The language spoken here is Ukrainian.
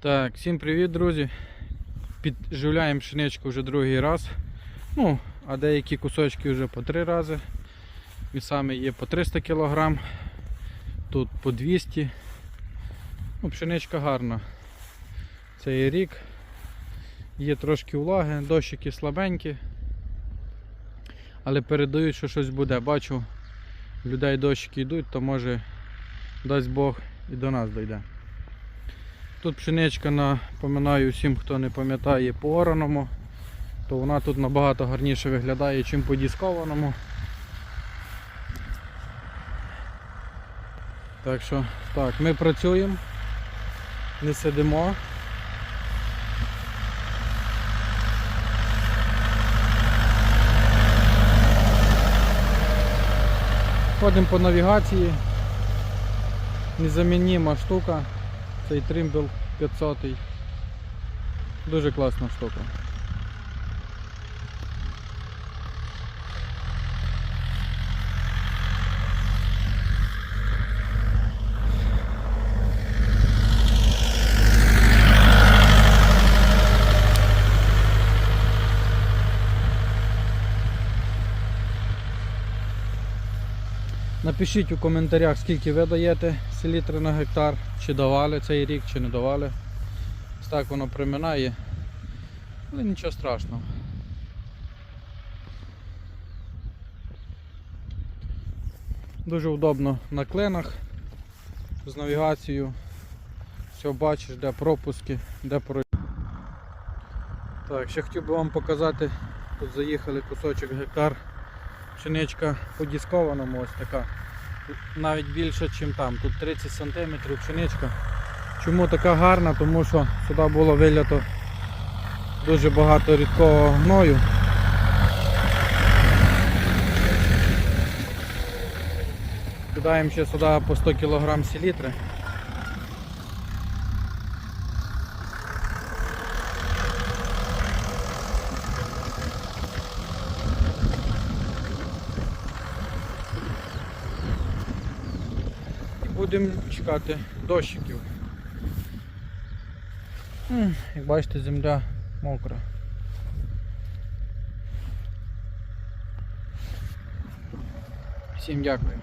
Так, всім привіт, друзі. Підживляємо пшеничку вже другий раз. Ну, а деякі кусочки вже по три рази. Місами є по 300 кг, тут по 200 Ну, Пшеничка гарна. Цей рік. Є трошки влаги, дощики слабенькі. Але передають, що щось буде. Бачу, людей дощики йдуть, то може дасть Бог і до нас дойде. Тут пшеничка, напоминаю всім, хто не пам'ятає по ораному, то вона тут набагато гарніше виглядає, ніж по дискованому. Так що, так, ми працюємо, не сидимо. Ходимо по навігації. Незамінима штука. Цей тримбл 500. Дуже класна штука. Напишіть у коментарях, скільки ви даєте селітри на гектар, чи давали цей рік, чи не давали. Ось так воно приминає, але нічого страшного. Дуже удобно на клинах з навігацією. Все бачиш, де пропуски, де про. Так, ще хотів би вам показати, тут заїхали кусочок гектар. Пшеничка подіскованому ось така. Навіть більше, ніж там. Тут 30 см пшеничка. Чому така гарна? Тому що сюди було вилято дуже багато рідкого гною. Кидаємо ще сюди по 100 кг селітри. Будемо чекати дощиків. Як бачите, земля мокра. Всім дякую.